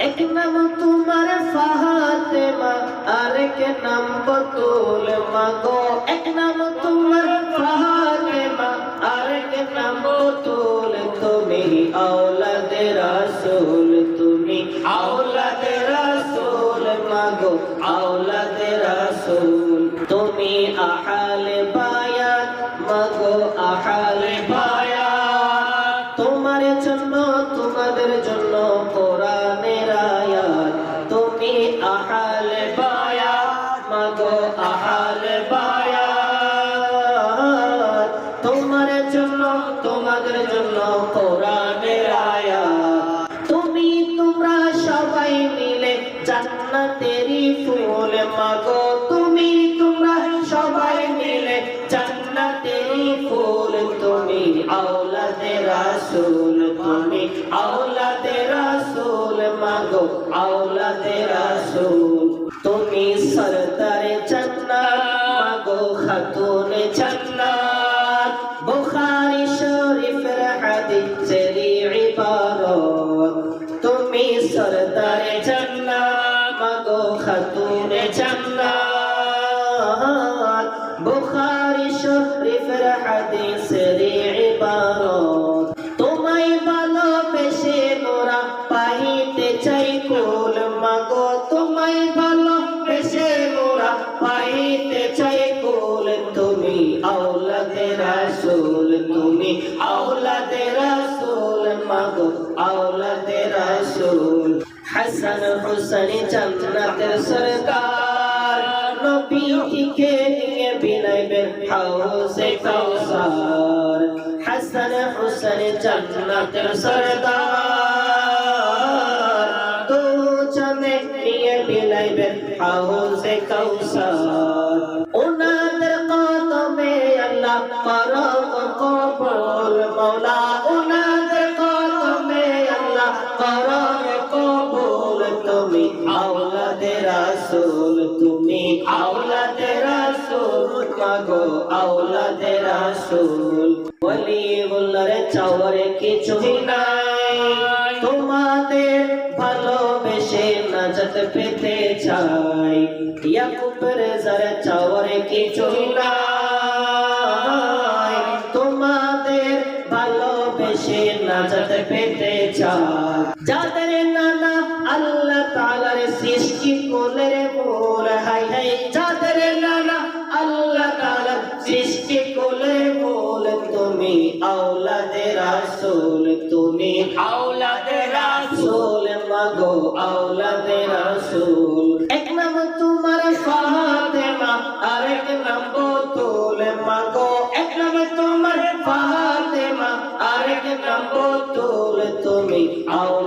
এক নাম তোমার ফাহাতেমা আরেক নাম বতুল মাগো এক নাম তোমার ফাহাতেমা আরেক নাম বতুল তুমি আওলাদে রাসূল, তুমি আওলাদে রাসূল মাগো আওলাদে রাসূল। তুমি আহালে বায়াত মাগো আহালে বায়াত। তোমার জন্য, তোমাদের জন্য আহালে বায়াত মাগো আহালে বায়াত তোমার জন্য, তোমাদের জন্য আয়াত তুমি তোমরা সবাই মিলে জান্নাতেরই ফুল মাগো। তুমি তোমরা সবাই মিলে জান্নাতেরই ফুল। তুমি আওলাদে রাসূল, তুমি আওলাদে রাসূল মাগো। তুমি সরদারে জান্নাত, মাগো খাতুনে জান্নাত। বুখারী শরীফের হাদিসের ইবারত তুমি সরদারে জান্নাত, মাগো খাতুনে জান্নাত। বুখারী পাইতে চাই কুল তুমি আওলাদে রাসূল, তুমি আওলাদে রাসূল, মাগো আওলাদে রাসূল। হাসান হুসাইন জান্নাতের সরকার নবীকে নিয়ে বিলাইবেন হাউসে কাউসার। হাসান হুসাইন জান্নাতের সরদার বিলাইবেন হাউসে কাউসার ওনাদের কদমে আল্লাহ করম কবুল, মৌলা ওনাদের কদমে আল্লাহ করম কবুল। তুমি আওলাদে রাসূল, তুমি আওলাদে রাসূল, মাগো আওলাদে রাসূল। চাওয়ারে কিছুই নাই। তোমাদের ভালোবেসে নাজাত পেতে চাই। ইয়াকুবের যারা চাওয়ারে কিছুই নাই। তোমাদের ভালোবেসে নাজাত পেতে চাই। যাদের নানা আল্লাহ তাআলার সৃষ্টি কোলের মূল, হাই হাই। যাদের নানা আল্লাহ তাআলার সৃষ্টি রাসূল, তুমি আওলাদে রাসূল, মাগো আওলাদে রাসূল। এক নাম তোমার ফাতেমা, আরেক নাম বতুল মাগো। এক নাম তোমার ফাতেমা, আরেক নাম বতুল তুমি আওলাদে